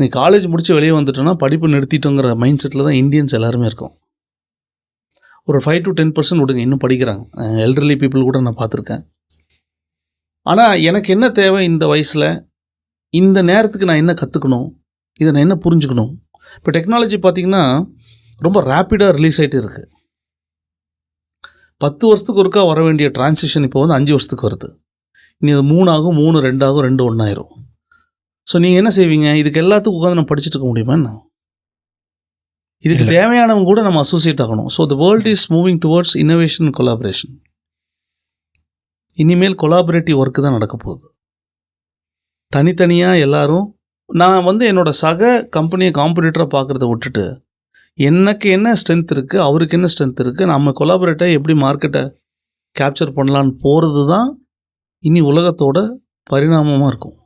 நீ காலேஜ் முடித்து வெளியே வந்துட்டோன்னா படிப்பு நிறுத்திட்டோங்கிற மைண்ட் செட்டில் தான் இந்தியன்ஸ் எல்லாருமே இருக்கும். ஒரு ஃபைவ் டு டென் பர்சன்ட் விடுங்க இன்னும் படிக்கிறாங்க. எல்டர்லி பீப்புள் கூட நான் பார்த்துருக்கேன். ஆனால் எனக்கு என்ன தேவை இந்த வயசில்? இந்த நேரத்துக்கு நான் என்ன கற்றுக்கணும் இதை நான் என்ன புரிஞ்சுக்கணும்? இப்போ டெக்னாலஜி பார்த்தீங்கன்னா ரொம்ப ரேப்பிடாக ரிலீஸ் ஆகிட்டு இருக்குது பத்து வருஷத்துக்கு ஒருக்கா வர வேண்டிய டிரான்சிஷன் இப்போ வந்து அஞ்சு வருஷத்துக்கு வருது. இனி அது மூணாகும் மூணு ரெண்டாகும் ரெண்டு ஒன்றாயிரும் ஸோ நீங்கள் என்ன செய்வீங்க? இதுக்கு எல்லாத்துக்கும் உட்காந்து நம்ம படிச்சுட்டு இருக்க முடியுமா என்ன? இதுக்கு. தேவையானவங்க கூட நம்ம அசோசியேட் ஆகணும். So the world is moving towards innovation collaboration இனிமேல் கொலாபரேட்டிவ் ஒர்க்கு தான் நடக்க போகுது. தனித்தனியாக எல்லாரும் நான் வந்து என்னோட சக கம்பெனியை காம்படிட்டராக பார்க்குறத விட்டுட்டு எனக்கு என்ன ஸ்ட்ரென்த் இருக்குது அவருக்கு என்ன ஸ்ட்ரென்த் இருக்குது நம்ம கொலாபரேட்டாக எப்படி மார்க்கெட்டை கேப்சர் பண்ணலான்னு போகிறது தான் இனி உலகத்தோட பரிணாமமாக இருக்கும்.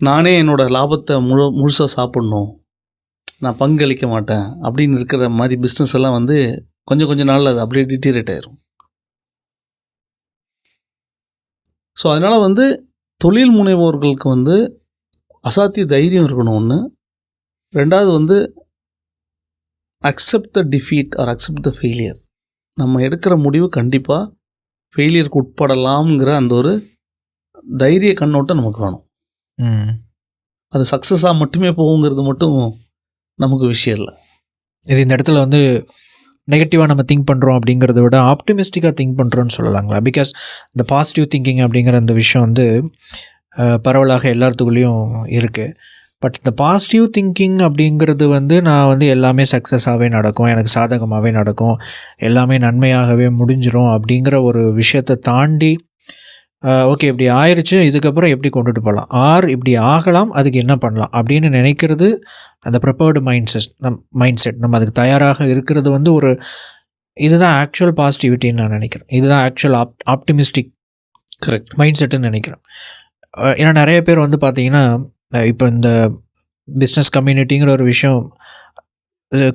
நானே என்னோட லாபத்தை முழு முழுசாக சாப்பிட்ணும். நான் பங்களிக்க மாட்டேன். அப்படின்னு இருக்கிற மாதிரி பிஸ்னஸ் எல்லாம் வந்து கொஞ்சம் கொஞ்ச நாளில் அது அப்படியே டிட்டீரேட் ஆயிரும். ஸோ அதனால் வந்து தொழில் முனைவோர்களுக்கு வந்து அசாத்திய தைரியம் இருக்கணும் ஒன்று ரெண்டாவது வந்து accept the defeat or accept the failure நம்ம எடுக்கிற முடிவு கண்டிப்பாக ஃபெயிலியருக்கு உட்படலாம்ங்கிற அந்த ஒரு தைரிய கண்ணோட்டம் நமக்கு வேணும். அது சக்ஸஸாக மட்டுமே போகுங்கிறது மட்டும் நமக்கு விஷயம் இல்லை. இது இந்த இடத்துல வந்து நெகட்டிவாக நம்ம திங்க் பண்ணுறோம் அப்படிங்கிறத விட ஆப்டிமிஸ்டிக்காக திங்க் பண்ணுறோன்னு சொல்லலாங்களா? பிகாஸ் இந்த பாசிட்டிவ் திங்கிங் அப்படிங்கிற அந்த விஷயம் வந்து பரவலாக எல்லாத்துக்குள்ளேயும் இருக்குது பட் இந்த பாசிட்டிவ் திங்கிங் அப்படிங்கிறது வந்து நான் வந்து எல்லாமே சக்ஸஸாகவே நடக்கும் எனக்கு சாதகமாகவே நடக்கும் எல்லாமே நன்மையாகவே முடிஞ்சிரும் அப்படிங்கிற ஒரு விஷயத்தை தாண்டி ஓகே இப்படி ஆயிருச்சு இதுக்கப்புறம் எப்படி கொண்டுட்டு போகலாம்? ஆர் இப்படி ஆகலாம் அதுக்கு என்ன பண்ணலாம்? அப்படின்னு நினைக்கிறது அந்த ப்ரிப்பேர்டு மைண்ட் செட் நம் மைண்ட் செட் நம்ம அதுக்கு தயாராக இருக்கிறது வந்து ஒரு இதுதான் ஆக்சுவல் பாசிட்டிவிட்டின்னு நான் நினைக்கிறேன். இதுதான் actual of optimistic correct mind செட்டுன்னு நினைக்கிறேன். ஏன்னா நிறைய பேர் வந்து பார்த்தீங்கன்னா இப்போ இந்த பிஸ்னஸ் கம்யூனிட்டிங்கிற ஒரு விஷயம்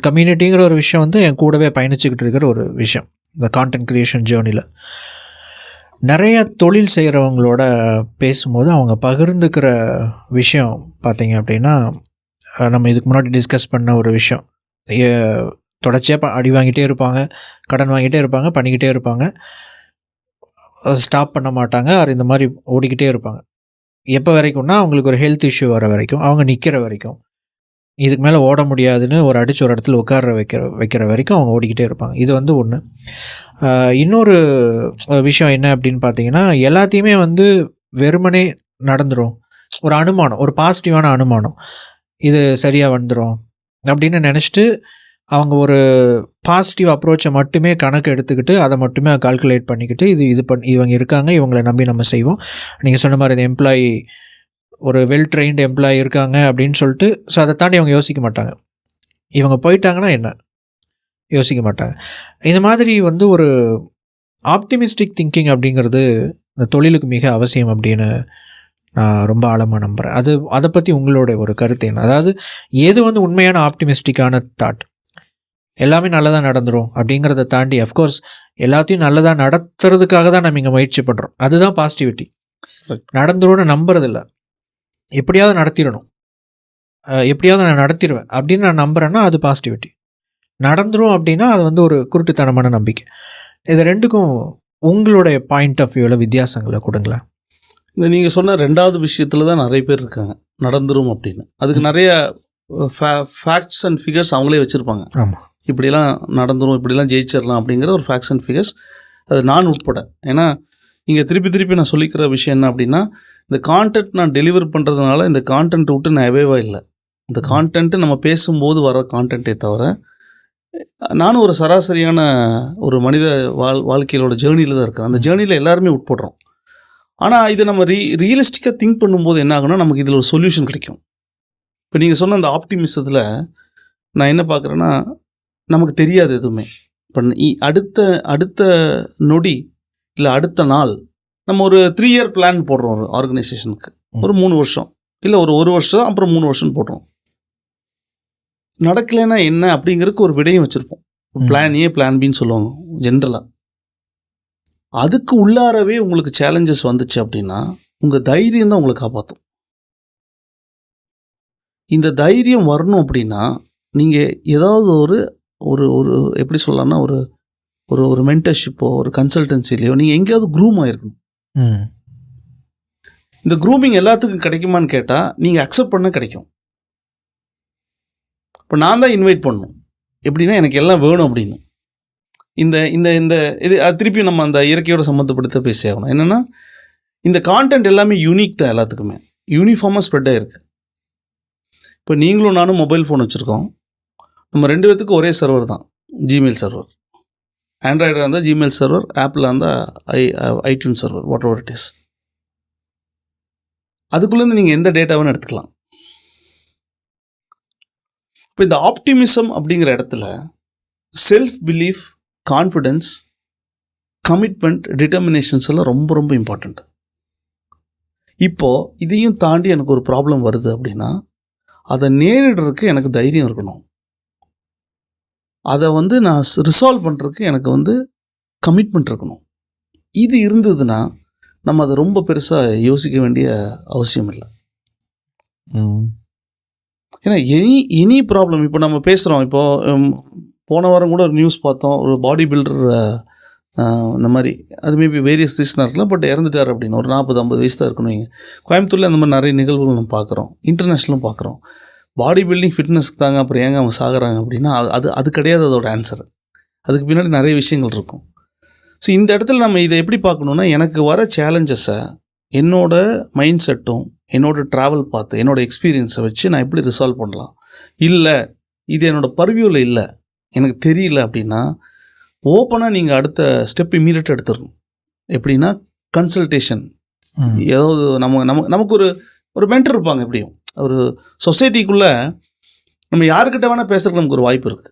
கம்யூனிட்டிங்கிற ஒரு விஷயம் வந்து என் கூடவே பயணிச்சுக்கிட்டு இருக்கிற ஒரு விஷயம் இந்த கான்டென்ட் க்ரியேஷன் ஜேர்னியில் நிறைய தொழில் செய்கிறவங்களோட பேசும்போது அவங்க பகிர்ந்துக்கிற விஷயம் பார்த்திங்க அப்படின்னா நம்ம இதுக்கு முன்னாடி டிஸ்கஸ் பண்ண ஒரு விஷயம். தொடர்ச்சியாக அடி வாங்கிட்டே இருப்பாங்க கடன் வாங்கிட்டே இருப்பாங்க பண்ணிக்கிட்டே இருப்பாங்க. ஸ்டாப் பண்ண மாட்டாங்க அது இந்த மாதிரி ஓடிக்கிட்டே இருப்பாங்க. எப்போ வரைக்கும்னா அவங்களுக்கு ஒரு ஹெல்த் இஷ்யூ வர வரைக்கும் அவங்க நிற்கிற வரைக்கும். இதுக்கு மேலே ஓட முடியாதுன்னு ஒரு அடித்து ஒரு இடத்துல உட்கார வைக்கிற வைக்கிற வரைக்கும் அவங்க ஓடிக்கிட்டே இருப்பாங்க. இது வந்து ஒன்று இன்னொரு விஷயம் என்ன அப்படின்னு பார்த்தீங்கன்னா எல்லாத்தையுமே வந்து வெறுமனே நடந்துரும். ஒரு அனுமானம் ஒரு பாசிட்டிவான அனுமானம். இது சரியாக வந்துடும் அப்படின்னு நினச்சிட்டு அவங்க ஒரு பாசிட்டிவ் அப்ரோச்சை மட்டுமே கணக்கு எடுத்துக்கிட்டு அதை மட்டுமே கால்குலேட் பண்ணிக்கிட்டு இது இது பண் இவங்க இருக்காங்க இவங்களை நம்பி நம்ம செய்வோம். நீங்கள் சொன்ன மாதிரி இந்த எம்ப்ளாயி ஒரு வெல் ட்ரெயின்டு எம்ப்ளாயி இருக்காங்க அப்படின்னு சொல்லிட்டு ஸோ அதை தாண்டி அவங்க யோசிக்க மாட்டாங்க. இவங்க போயிட்டாங்கன்னா என்ன? யோசிக்க மாட்டாங்க. இந்த மாதிரி வந்து ஒரு ஆப்டிமிஸ்டிக் திங்கிங் அப்படிங்கிறது இந்த தொழிலுக்கு மிக அவசியம் அப்படின்னு நான் ரொம்ப ஆழமாக நம்புகிறேன் அது அதை பற்றி உங்களோட ஒரு கருத்து என்ன? அதாவது எது வந்து உண்மையான ஆப்டிமிஸ்டிக்கான தாட் எல்லாமே நல்லதாக நடந்துரும் அப்படிங்கிறத தாண்டி அஃப்கோர்ஸ் எல்லாத்தையும் நல்லதாக நடத்துறதுக்காக தான் நம்ம இங்கே முயற்சி பண்ணுறோம் அதுதான் பாசிட்டிவிட்டி. நடந்துரும்னு நம்புறதில்ல. எப்படியாவது நடத்திடணும். எப்படியாவது நான் நடத்திடுவேன் அப்படின்னு நான் நம்புறேன்னா அது பாசிட்டிவிட்டி நடந்துரும் அப்படின்னா அது வந்து ஒரு குருட்டுத்தனமான நம்பிக்கை. இது ரெண்டுக்கும் உங்களுடைய பாயிண்ட் ஆஃப் வியூவில் வித்தியாசங்களை கொடுங்களேன். இந்த நீங்கள் சொன்ன ரெண்டாவது விஷயத்தில் தான் நிறைய பேர் இருக்காங்க. நடந்துரும் அப்படின்னு. அதுக்கு நிறைய ஃபேக்ட்ஸ் அண்ட் ஃபிகர்ஸ் அவங்களே வச்சுருப்பாங்க. ஆமாம் இப்படிலாம் நடந்துரும் இப்படிலாம் ஜெயிச்சிடலாம் அப்படிங்கிற ஒரு ஃபேக்ட்ஸ் அண்ட் ஃபிகர்ஸ் அது நான் உட்பட. ஏன்னா இங்கே திருப்பி திருப்பி நான் சொல்லிக்கிற விஷயம் என்ன அப்படின்னா இந்த கான்டென்ட் நான் டெலிவர் பண்ணுறதுனால இந்த கான்டென்ட் விட்டு நான் எவேவா இல்லை இந்த கான்டென்ட்டு நம்ம பேசும்போது வர கான்டென்ட்டே தவிர நானும் ஒரு சராசரியான ஒரு மனித வாழ் வாழ்க்கையிலோட ஜேர்னியில் தான் இருக்கேன். அந்த ஜேர்னியில் எல்லாருமே உட்படுறோம் ஆனால் இதை நம்ம ரீ ரியலிஸ்டிக்காக திங்க் பண்ணும்போது என்ன ஆகுனா நமக்கு இதில் ஒரு சொல்யூஷன் கிடைக்கும். இப்போ நீங்கள் சொன்ன அந்த ஆப்டிமிசத்தில் நான் என்ன பார்க்குறேன்னா நமக்கு தெரியாது எதுவுமே. இப்போ இ- அடுத்த அடுத்த நொடி இல்லை அடுத்த நாள் நம்ம ஒரு த்ரீ இயர் பிளான் போடுறோம் ஒரு ஆர்கனைசேஷனுக்கு ஒரு மூணு வருஷம். இல்லை ஒரு ஒரு வருஷம் அப்புறம் மூணு வருஷம் போடுறோம். நடக்கலைன்னா என்ன அப்படிங்கிறதுக்கு ஒரு விடையும் வச்சுருப்போம். பிளான் ஏ பிளான் பின்னு சொல்லுவாங்க ஜென்ரலாக அதுக்கு உள்ளாரவே உங்களுக்கு சேலஞ்சஸ் வந்துச்சு அப்படின்னா உங்கள் தைரியம் தான் உங்களை காப்பாற்றும் இந்த தைரியம் வரணும் அப்படின்னா நீங்கள் ஏதாவது ஒரு ஒரு ஒரு எப்படி சொல்லலாம்னா ஒரு ஒரு ஒரு மென்டர்ஷிப்போ ஒரு கன்சல்டன்சிலையோ நீங்கள் எங்கேயாவது க்ரூம் ஆயிருக்கணும். ம் இந்த க்ரூமிங் எல்லாத்துக்கும் கிடைக்குமான்னு கேட்டால் நீங்கள் அக்செப்ட் பண்ண கிடைக்கும். இப்போ நான் தான் இன்வைட் பண்ணணும். எப்படின்னா எனக்கு எல்லாம் வேணும் அப்படின்னு. இந்த இந்த இந்த இது திருப்பி நம்ம அந்த இயற்கையோட சம்மந்தப்படுத்த பேசி ஆகணும் என்னென்னா இந்த கான்டென்ட் எல்லாமே யூனிக் தான் எல்லாத்துக்குமே. யூனிஃபார்மாக ஸ்ப்ரெட் ஆகிருக்கு இப்போ நீங்களும் நானும் மொபைல் ஃபோன் வச்சுருக்கோம். நம்ம ரெண்டு பேத்துக்கும் ஒரே சர்வர் தான். ஜிமெயில் சர்வர் ஆண்ட்ராய்டாக இருந்தால் ஜிமெயில் சர்வர் ஆப்பில் இருந்தால் I iTune uh, server whatever it is அதுக்குள்ளேருந்து நீங்கள் எந்த டேட்டாவும் எடுத்துக்கலாம். இப்போ இந்த ஆப்டிமிசம் அப்படிங்கிற இடத்துல self belief confidence commitment determinations எல்லாம் ரொம்ப ரொம்ப இம்பார்ட்டண்ட் இப்போது இதையும் தாண்டி எனக்கு ஒரு ப்ராப்ளம் வருது அப்படின்னா அதை நேரிடுறதுக்கு எனக்கு தைரியம் இருக்கணும். அதை வந்து நான் ரிசால்வ் பண்ணுறதுக்கு எனக்கு வந்து கமிட்மெண்ட் இருக்கணும். இது இருந்ததுன்னா நம்ம அதை ரொம்ப பெருசாக யோசிக்க வேண்டிய அவசியம் இல்லை. ஏன்னா எனி எனி ப்ராப்ளம் இப்போ நம்ம பேசுகிறோம் இப்போ உம், போன வாரம் கூட ஒரு நியூஸ் பார்த்தோம். ஒரு பாடி பில்டர் இந்த மாதிரி. அது மேபி வேரியஸ் ரீசனாக இருக்கலாம். பட் இறந்துட்டார் அப்படின்னு. ஒரு நாற்பது ஐம்பது வயசு தான் இருக்கணும். கோயம்புத்தூரில் அந்த மாதிரி நிறைய நிகழ்வுகள் நம்ம பார்க்குறோம். இன்டர்நேஷ்னலும் பார்க்குறோம். பாடி பில்டிங் ஃபிட்னஸ்க்கு தாங்க அப்புறம் ஏங்க அவங்க சாகுறாங்க அப்படின்னா அது- அது கிடையாது அதோட ஆன்சர் அதுக்கு பின்னாடி நிறைய விஷயங்கள் இருக்கும். ஸோ இந்த இடத்துல நம்ம இதை எப்படி பார்க்கணுன்னா எனக்கு வர சேலஞ்சஸை என்னோட மைண்ட் செட்டும் என்னோட ட்ராவல் பார்த்து என்னோட எக்ஸ்பீரியன்ஸை வச்சு நான் எப்படி ரிசால்வ் பண்ணலாம்? இல்லை இது என்னோட பர்வியூவில் இல்லை எனக்கு தெரியல அப்படின்னா ஓப்பனாக நீங்கள் அடுத்த ஸ்டெப் இம்மீடியட்டாக எடுத்துடணும். எப்படின்னா கன்சல்டேஷன். ஏதாவது நம்ம நம்ம நமக்கு ஒரு ஒரு மென்டர் இருப்பாங்க எப்படியும். ஒரு சொசைட்டிக்குள்ளே நம்ம யாருக்கிட்ட வேணால் பேசுறதுக்கு நமக்கு ஒரு வாய்ப்பு இருக்குது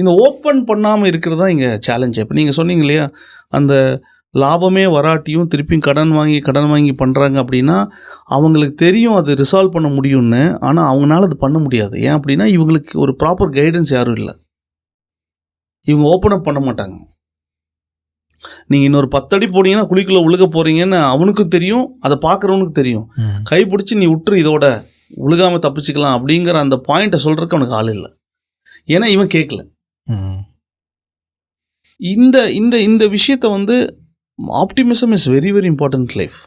இந்த ஓப்பன் பண்ணாமல் இருக்கிறது தான் இங்கே சேலஞ்சு இப்போ நீங்கள் சொன்னீங்க இல்லையா அந்த லாபமே வராட்டியும் திருப்பியும் கடன் வாங்கி கடன் வாங்கி பண்ணுறாங்க அப்படின்னா அவங்களுக்கு தெரியும் அது ரிசால்வ் பண்ண முடியும்னு. ஆனால் அவங்களால அது பண்ண முடியாது. ஏன் அப்படின்னா இவங்களுக்கு ஒரு ப்ராப்பர் கைடன்ஸ் யாரும் இல்லை. இவங்க ஓப்பன் அப் பண்ண மாட்டாங்க. நீங்கள் இன்னொரு பத்தடி போனீங்கன்னா குழிக்குள்ளே உழுக போகிறீங்கன்னு அவனுக்கும் தெரியும் அதை பார்க்குறவனுக்கு தெரியும். கை பிடிச்சி நீ விட்டுரு இதோட. உழுகாமல் தப்பிச்சுக்கலாம் அப்படிங்கிற அந்த பாயிண்ட்டை சொல்கிறதுக்கு அவனுக்கு ஆள் இல்லை. ஏன்னா இவன் கேட்கல இந்த இந்த இந்த விஷயத்தை வந்து optimism is very very important life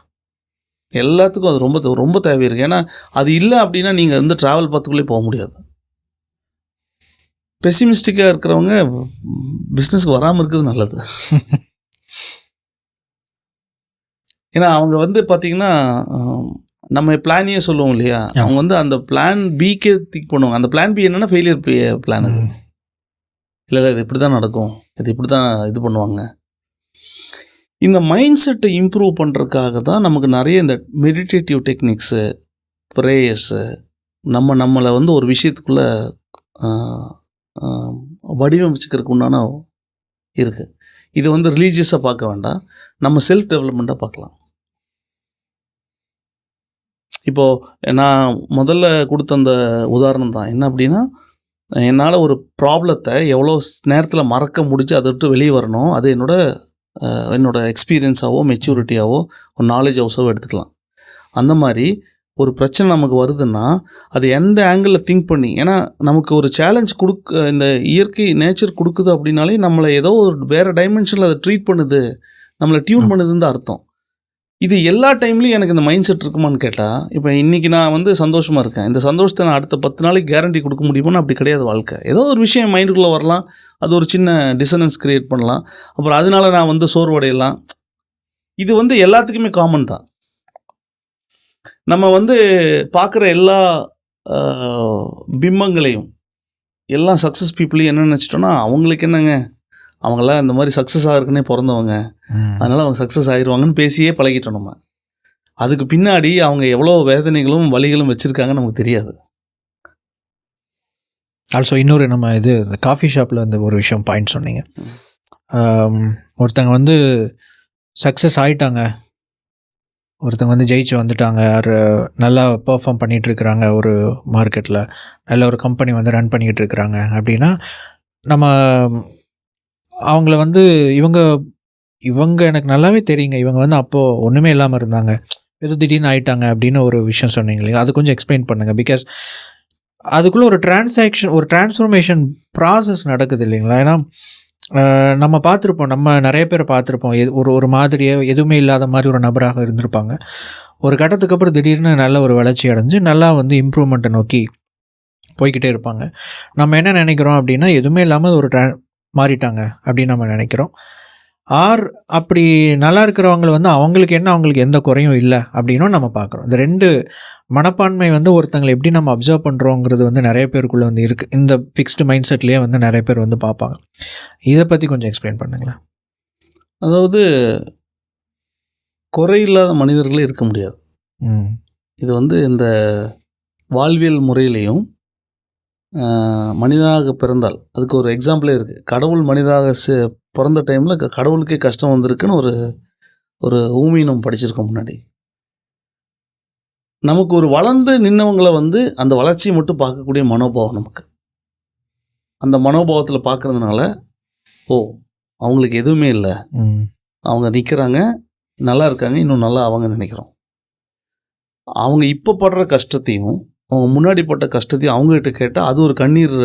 எல்லாத்துக்கும் அது ரொம்ப ரொம்ப தேவை இருக்குது ஏன்னா அது இல்லை அப்படின்னா நீங்கள் வந்து ட்ராவல் பார்த்துக்குள்ளே போக முடியாது. பெசிமிஸ்டிக்காக இருக்கிறவங்க பிஸ்னஸ்க்கு வராமல் இருக்கிறது நல்லது. ஏன்னா அவங்க வந்து பார்த்தீங்கன்னா நம்ம பிளானையே சொல்லுவோம் இல்லையா? அவங்க வந்து அந்த பிளான் பிக்கே திங்க் பண்ணுவாங்க. அந்த பிளான் பி என்னன்னா ஃபெயிலியர் பிளான் அது. இல்லை இல்லை இது இப்படி தான் நடக்கும். இது இப்படி தான் இது பண்ணுவாங்க. இந்த மைண்ட் செட்டை இம்ப்ரூவ் பண்ணுறதுக்காக தான் நமக்கு நிறைய இந்த மெடிடேட்டிவ் டெக்னிக்ஸு ப்ரேயர்ஸு நம்ம நம்மளை வந்து ஒரு விஷயத்துக்குள்ளே வடிவமைச்சுக்கிறதுக்கு உண்டான இருக்குது இது வந்து ரிலீஜியஸாக பார்க்க வேண்டாம். நம்ம செல்ஃப் டெவலப்மெண்ட்டாக பார்க்கலாம். இப்போது நான் முதல்ல கொடுத்த அந்த உதாரணம் தான். என்ன அப்படின்னா என்னால் ஒரு ப்ராப்ளத்தை எவ்வளோ நேரத்தில் மறக்க முடிச்சு அதை விட்டு வெளியே வரணும். அது என்னோட அஹ், என்னோட எக்ஸ்பீரியன்ஸாவோ மெச்சூரிட்டியாவோ ஒரு நாலேஜ் ஹவுஸாவோ எடுத்துக்கலாம். அந்த மாதிரி ஒரு பிரச்சனை நமக்கு வருதுன்னா அது எந்த ஆங்கிளில் திங்க் பண்ணி ஏன்னா நமக்கு ஒரு சேலஞ்ச் கொடுக்க இந்த இயற்கை நேச்சர் கொடுக்குது அப்படின்னாலே நம்மளை ஏதோ ஒரு வேறு டைமென்ஷனில் அதை ட்ரீட் பண்ணுது. நம்மளை டியூன் பண்ணுதுன்னு தான் அர்த்தம். இது எல்லா டைம்லையும் எனக்கு இந்த மைண்ட் செட் இருக்குமான்னு கேட்டால் இப்போ இன்றைக்கி நான் வந்து சந்தோஷமாக இருக்கேன். இந்த சந்தோஷத்தை நான் அடுத்த பத்து நாளைக்கு கேரண்டி கொடுக்க முடியுமான்னு அப்படி கிடையாது வாழ்க்கை. ஏதோ ஒரு விஷயம் மைண்டுக்குள்ளே வரலாம். அது ஒரு சின்ன டிசனன்ஸ் க்ரியேட் பண்ணலாம். அப்புறம் அதனால நான் வந்து சோர்வடையலாம். இது வந்து எல்லாத்துக்குமே காமன் தான். நம்ம வந்து பார்க்குற எல்லா பிம்பங்களையும் எல்லா சக்ஸஸ் பீப்புளையும் என்ன நினச்சிட்டோன்னா அவங்களுக்கு என்னங்க? அவங்களாம் இந்த மாதிரி சக்ஸஸ் ஆகிறதுக்குனே பிறந்தவங்க. அதனால் அவங்க சக்ஸஸ் ஆயிடுவாங்கன்னு பேசியே பழகிட்டோம் நம்ம. அதுக்கு பின்னாடி அவங்க எவ்வளோ வேதனைகளும் வலிகளும் வச்சுருக்காங்கன்னு நமக்கு தெரியாது. ஆல்சோ இன்னொரு நம்ம இது இந்த காஃபி ஷாப்பில் அந்த ஒரு விஷயம் பாயிண்ட் சொன்னீங்க. ஒருத்தங்க வந்து சக்ஸஸ் ஆயிட்டாங்க. ஒருத்தங்க வந்து ஜெயிச்சு வந்துட்டாங்க. ஒரு நல்லா பெர்ஃபார்ம் பண்ணிட்டு இருக்கிறாங்க ஒரு மார்க்கெட்டில் நல்ல ஒரு கம்பெனி வந்து ரன் பண்ணிக்கிட்டு இருக்கிறாங்க அப்படின்னா நம்ம அவங்கள வந்து இவங்க இவங்க எனக்கு நல்லாவே தெரியுங்க. இவங்க வந்து அப்போது ஒன்றுமே இல்லாமல் இருந்தாங்க. ஏதோ திடீர்னு ஆயிட்டாங்க அப்படின்னு ஒரு விஷயம் சொன்னீங்க இல்லையா? அது கொஞ்சம் எக்ஸ்பிளைன் பண்ணுங்கள் பிகாஸ் அதுக்குள்ளே ஒரு டிரான்சாக்ஷன் ஒரு டிரான்ஸ்ஃபர்மேஷன் ப்ராசஸ் நடக்குது இல்லைங்களா? ஏன்னா நம்ம பார்த்துருப்போம். நம்ம நிறைய பேர் பார்த்துருப்போம். எது- ஒரு ஒரு மாதிரியே எதுவுமே இல்லாத மாதிரி ஒரு நபராக இருந்திருப்பாங்க. ஒரு கட்டத்துக்கு அப்புறம் திடீர்னு நல்ல ஒரு வளர்ச்சி அடைஞ்சு நல்லா வந்து இம்ப்ரூவ்மெண்ட்டை நோக்கி போய்கிட்டே இருப்பாங்க. நம்ம என்ன நினைக்கிறோம் அப்படின்னா எதுவுமே இல்லாமல் ஒரு ட்ரா மாறிட்டாங்க அப்படின்னு நம்ம நினைக்கிறோம். ஆர் அப்படி நல்லா இருக்கிறவங்க வந்து அவங்களுக்கு என்ன அவங்களுக்கு எந்த குறையும் இல்லை அப்படின்னும் நம்ம பார்க்குறோம். இந்த ரெண்டு மனப்பான்மை வந்து ஒருத்தங்களை எப்படி நம்ம அப்சர்வ் பண்ணுறோங்கிறது வந்து நிறைய பேருக்குள்ளே வந்து இருக்குது இந்த ஃபிக்ஸ்டு மைண்ட் செட்லேயே வந்து நிறைய பேர் வந்து பார்ப்பாங்க. இதை பற்றி கொஞ்சம் எக்ஸ்பிளைன் பண்ணுங்களேன். அதாவது குறையில்லாத மனிதர்களே இருக்க முடியாது. ம். இது வந்து இந்த வாழ்வியல் முறையிலையும் மனிதனாக பிறந்தால். அதுக்கு ஒரு எக்ஸாம்பிளே இருக்குது கடவுள் மனிதாக பிறந்த டைமில் கடவுளுக்கே கஷ்டம் வந்திருக்குன்னு ஒரு ஒரு ஊமி நம்ம படிச்சிருக்கோம் முன்னாடி. நமக்கு ஒரு வளர்ந்து நின்னவங்களை வந்து அந்த வளர்ச்சியை மட்டும் பார்க்கக்கூடிய மனோபாவம் நமக்கு. அந்த மனோபாவத்தில் பார்க்கறதுனால ஓ அவங்களுக்கு எதுவுமே இல்லை. அவங்க நிற்கிறாங்க நல்லா இருக்காங்க இன்னும் நல்லா அவங்க நினைக்கிறோம். அவங்க இப்போ படுற கஷ்டத்தையும் அவங்க முன்னாடி பட்ட கஷ்டத்தையும் அவங்ககிட்ட கேட்டால் அது ஒரு கண்ணீர்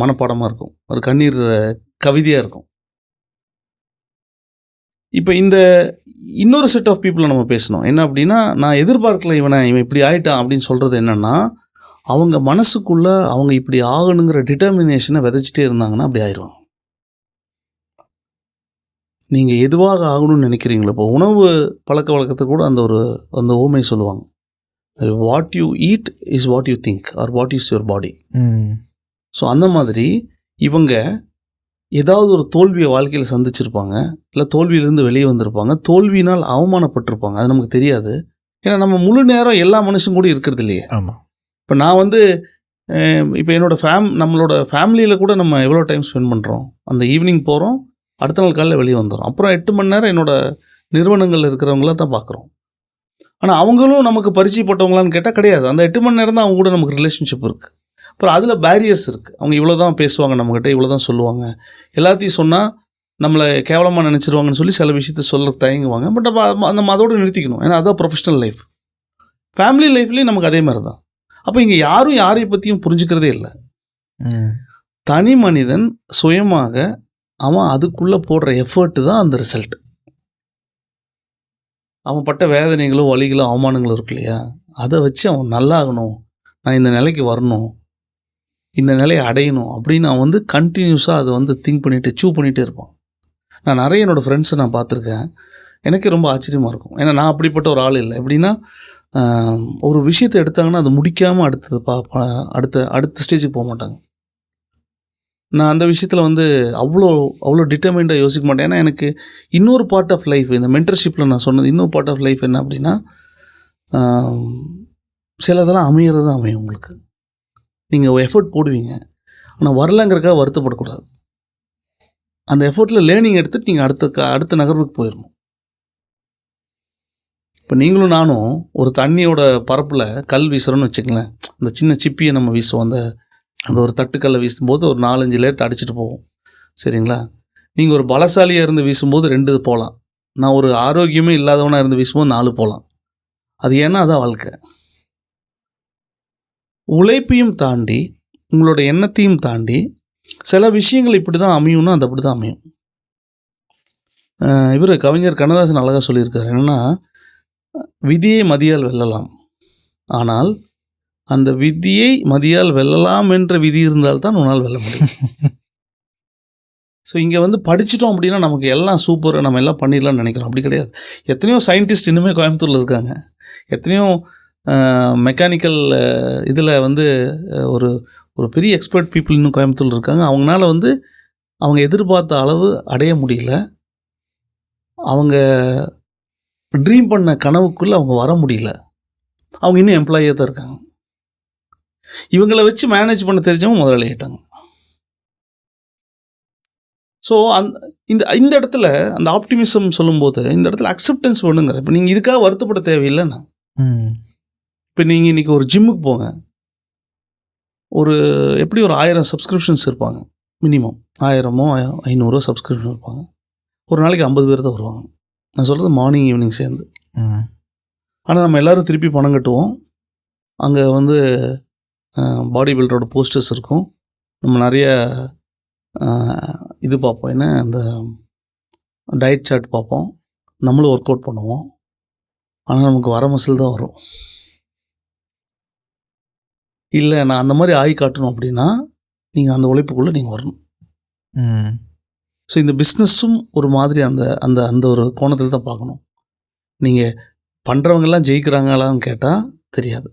மனப்பாடமாக இருக்கும். ஒரு கண்ணீர் கவிதையாக இருக்கும். இப்போ இந்த இன்னொரு செட் ஆஃப் பீப்புளை நம்ம பேசணும். என்ன அப்படின்னா நான் எதிர்பார்க்கல இவனை இவன் இப்படி ஆயிட்டான் அப்படின்னு சொல்கிறது என்னென்னா அவங்க மனசுக்குள்ளே அவங்க இப்படி ஆகணுங்கிற டிட்டர்மினேஷனை விதைச்சிட்டே இருந்தாங்கன்னா அப்படி ஆயிடுவாங்க. நீங்கள் எதுவாக ஆகணும்னு நினைக்கிறீங்களோ இப்போ உணவு பழக்க வழக்கத்தை கூட அந்த ஒரு அந்த ஓமை சொல்லுவாங்க. What you eat is what you think are what is your body so அந்த மாதிரி இவங்க ஏதாவது ஒரு தோல்வியை வாழ்க்கையில் சந்திச்சிருப்பாங்க இல்லை தோல்வியிலேருந்து வெளியே வந்திருப்பாங்க தோல்வியினால் அவமானப்பட்டிருப்பாங்க. அது நமக்கு தெரியாது. ஏன்னா நம்ம முழு நேரம் எல்லா மனுஷன் கூட இருக்கிறது இல்லையே. ஆமாம் இப்போ நான் வந்து இப்போ என்னோட ஃபேம் நம்மளோட ஃபேமிலியில் கூட நம்ம எவ்வளோ டைம் ஸ்பெண்ட் பண்ணுறோம் அந்த ஈவினிங் போகிறோம் அடுத்த நாள் காலையில் வெளியே வந்துடும் அப்புறம் எட்டு மணி நேரம் என்னோட நிறுவனங்களில் இருக்கிறவங்கள தான் பார்க்குறோம் ஆனால் அவங்களும் நமக்கு பரிச்சயப்பட்டவங்களான்னு கேட்டால் கிடையாது. அந்த எட்டு மணி நேரம் தான் அவங்க கூட நமக்கு ரிலேஷன்ஷிப் இருக்குது அப்புறம் அதில் பேரியர்ஸ் இருக்குது அவங்க இவ்வளோ தான் பேசுவாங்க நம்மக்கிட்ட இவ்வளோ தான் சொல்லுவாங்க. எல்லாத்தையும் சொன்னால் நம்மளை கேவலமாக நினச்சிருவாங்கன்னு சொல்லி சில விஷயத்த சொல்ல தயங்குவாங்க. பட் நம்ம நம்ம அதோடு நிறுத்திக்கணும். ஏன்னா அதான் ப்ரொஃபஷனல் லைஃப் ஃபேமிலி லைஃப்லேயும் நமக்கு அதே மாதிரி தான் அப்போ இங்கே யாரும் யாரை பற்றியும் புரிஞ்சுக்கிறதே இல்லை. தனி மனிதன் சுயமாக அவன் அதுக்குள்ளே போடுற எஃபர்ட்டு தான் அந்த ரிசல்ட் அவன் பட்ட வேதனைகளும் வழிகளும் அவமானங்களும் இருக்கு இல்லையா? அதை வச்சு அவன் நல்லாகணும். நான் இந்த நிலைக்கு வரணும். இந்த நிலையை அடையணும் அப்படின்னு அவன் வந்து கண்டினியூஸாக அதை வந்து திங்க் பண்ணிவிட்டு சூ பண்ணிகிட்டே இருப்பான். நான் நிறைய என்னோடய ஃப்ரெண்ட்ஸை நான் பார்த்துருக்கேன். எனக்கே ரொம்ப ஆச்சரியமாக இருக்கும். ஏன்னா நான் அப்படிப்பட்ட ஒரு ஆள் இல்லை. எப்படின்னா ஒரு விஷயத்தை எடுத்தாங்கன்னா அதை முடிக்காமல் அடுத்தது பா பா- அடுத்த அடுத்த ஸ்டேஜுக்கு போக மாட்டாங்க. நான் அந்த விஷயத்தில் வந்து அவ்வளோ அவ்வளோ டிட்டர்மைண்டாக யோசிக்க மாட்டேன். ஏன்னா எனக்கு இன்னொரு பார்ட் ஆஃப் லைஃப் இந்த மென்டர்ஷிப்பில் நான் சொன்னது இன்னொரு பார்ட் ஆஃப் லைஃப் என்ன அப்படின்னா சிலதெல்லாம் அமையிறது தான் அமையும் உங்களுக்கு. நீங்கள் எஃபர்ட் போடுவீங்க. ஆனால் வரலங்கிறக்காக வருத்தப்படக்கூடாது. அந்த எஃபர்ட்டில் லேர்னிங் எடுத்துட்டு நீங்கள் அடுத்த க- அடுத்த நகர்வுக்கு போயிடணும் இப்போ நீங்களும் நானும் ஒரு தண்ணியோட பரப்பில் கல் வீசுகிறோன்னு வச்சுக்கங்களேன். அந்த சின்ன சிப்பியை நம்ம வீசுவோம். அந்த அந்த ஒரு தட்டுக்கல்லை வீசும்போது ஒரு நாலஞ்சு லேயர் அடிச்சுட்டு போவோம் சரிங்களா? நீங்கள் ஒரு பலசாலியாக இருந்து வீசும்போது ரெண்டு போகலாம் நான் ஒரு ஆரோக்கியமே இல்லாதவனாக இருந்து வீசும்போது நாலு போகலாம் அது ஏன்னா அதான் வாழ்க்கை. உழைப்பையும் தாண்டி உங்களோட எண்ணத்தையும் தாண்டி சில விஷயங்கள் இப்படி தான் அமையும்னா அது அப்படி தான் அமையும் இவர் கவிஞர் கண்ணதாசன் அழகாக சொல்லியிருக்காரு. என்னென்னா விதியை மதியால் வெல்லலாம். ஆனால் அந்த விதியை மதியால் வெல்லலாம் என்ற விதி இருந்தால் தான் உன்னால் வெல்ல முடியும். ஸோ இங்கே வந்து படிச்சிட்டோம் அப்படின்னா நமக்கு எல்லாம் சூப்பர் நம்ம எல்லாம் பண்ணிடலாம்னு நினைக்கிறோம். அப்படி கிடையாது. எத்தனையோ சயின்டிஸ்ட் இன்னுமே கோயம்புத்தூரில் இருக்காங்க. எத்தனையோ மெக்கானிக்கல் இதில் வந்து ஒரு ஒரு பெரிய எக்ஸ்பர்ட் பீப்புள் இன்னும் கோயம்புத்தூரில் இருக்காங்க. அவங்களால வந்து அவங்க எதிர்பார்த்த அளவு அடைய முடியல. அவங்க ட்ரீம் பண்ண கனவுக்குள்ளே அவங்க வர முடியல. அவங்க இன்னும் எம்ப்ளாயியாக தான் இருக்காங்க. இவங்கள வச்சு மேனேஜ் பண்ண தெரிஞ்சவங்க முதலாளி ஸோ அந்த இந்த இந்த இடத்துல அந்த ஆப்டிமிசம் சொல்லும்போது இந்த இடத்துல அக்செப்டன்ஸ் வேணுங்கிற இப்போ நீங்கள் இதுக்காக வருத்தப்பட தேவையில்லைண்ணா ம். இப்போ நீங்கள் இன்றைக்கி ஒரு ஜிம்முக்கு போங்க. ஒரு எப்படி ஒரு ஆயிரம் சப்ஸ்கிரிப்ஷன்ஸ் இருப்பாங்க? மினிமம் ஆயிரமோ ஐநூறோ சப்ஸ்கிரிப்ஷன் இருப்பாங்க. ஒரு நாளைக்கு ஐம்பது பேர் தான் வருவாங்க. நான் சொல்கிறது மார்னிங் ஈவினிங் சேர்ந்து. ஆனால் நம்ம எல்லாரும் திருப்பி பணம் கட்டுவோம். அங்கே வந்து பாடி பில்டரோட போஸ்டர்ஸ் இருக்கும். நம்ம நிறைய இது பார்ப்போம். என்ன? அந்த டயட் சார்ட் பார்ப்போம். நம்மளும் ஒர்க் அவுட் பண்ணுவோம். ஆனால் நமக்கு வர மசில் தான் வரும். இல்லை நான் அந்த மாதிரி ஆய் காட்டணும் அப்படின்னா நீங்கள் அந்த உழைப்புக்குள்ளே நீங்கள் வரணும். ஸோ இந்த பிஸ்னஸும் ஒரு மாதிரி அந்த அந்த அந்த ஒரு கோணத்தில் தான் பார்க்கணும். நீங்கள் பண்ணுறவங்கெல்லாம் ஜெயிக்கிறாங்களான்னு கேட்டால் தெரியாது.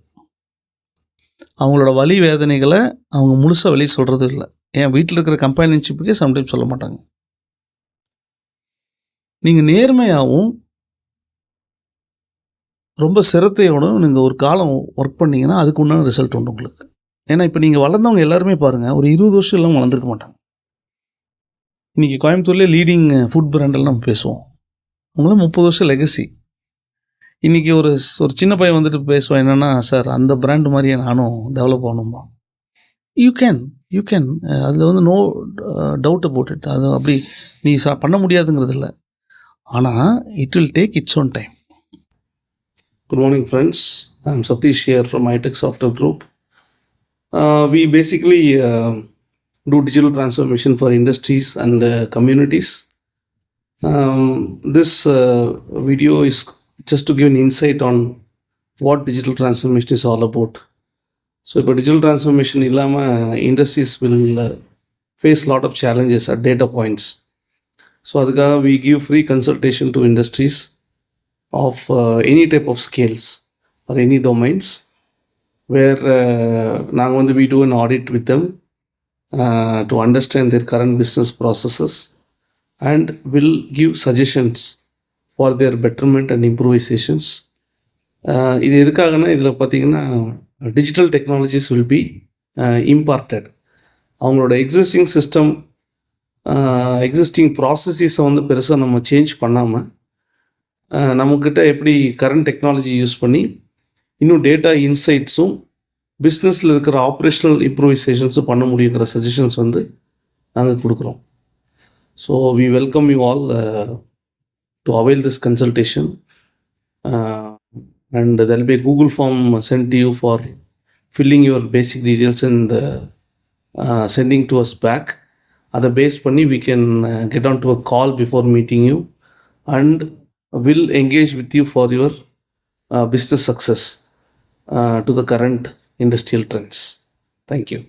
அவங்களோட வலி வேதனைகளை அவங்க முழுசாக வெளியே சொல்கிறது இல்லை. ஏன் வீட்டில் இருக்கிற கம்பெனிஷிப்புக்கே சம்டைம் சொல்ல மாட்டாங்க. நீங்கள் நேர்மையாகவும் ரொம்ப சிரத்தையோடும் நீங்கள் ஒரு காலம் ஒர்க் பண்ணிங்கன்னா அதுக்கு உண்டான ரிசல்ட் உண்டு உங்களுக்கு. ஏன்னா இப்போ நீங்கள் வளர்ந்தவங்க எல்லாருமே பாருங்கள் ஒரு இருபது வருஷம் எல்லாம் வளர்ந்துருக்க மாட்டாங்க. இன்றைக்கி கோயம்புத்தூர்லேயே லீடிங் ஃபுட் பிராண்டில் நம்ம பேசுவோம். அவங்களும் முப்பது வருஷம் லெகசி இன்றைக்கி ஒரு ஒரு சின்ன பையன் வந்துட்டு பேசுவான் என்னென்னா சார் அந்த பிராண்ட் மாதிரியே நானும் டெவலப் ஆகணுமா யூ கேன் யூ கேன் அதில் வந்து நோ டவுட் அபவுட் இட் அது அப்படி நீ சா பண்ண முடியாதுங்கிறது இல்லை. ஆனால் it will take its own time good morning friends I am Satish here from iTech software group we basically do digital transformation for industries and communities this video is just to give an insight on what digital transformation is all about. So, இப்போ digital transformation இல்லாமல் industries will uh, face lot of challenges at data points. So அதுக்காக we give free consultation to industries of uh, any type of scales or any domains where uh, நாங்கள் வந்து we do an audit with them uh, to understand their current business processes and will give for their betterment and improvisations இது எதுக்காகனா இதில் பார்த்தீங்கன்னா digital technologies will be imparted அவங்களோட existing system existing ப்ராசஸஸை வந்து பெருசாக நம்ம சேஞ்ச் பண்ணாமல் uh, நம்மக்கிட்ட எப்படி கரண்ட் டெக்னாலஜி யூஸ் பண்ணி இன்னும் டேட்டா இன்சைட்ஸும் பிஸ்னஸில் இருக்கிற ஆப்ரேஷனல் இம்ப்ரூவைசேஷன்ஸும் பண்ண முடியுங்கிற சஜஷன்ஸ் வந்து நாங்கள் கொடுக்குறோம். So we welcome you all to avail this consultation and they'll be Google form sent you for filling your basic details and sending to us back அதை பேஸ் பண்ணி we can get on to a call before meeting you and will engage with you for your business success to the current industrial trends. Thank you.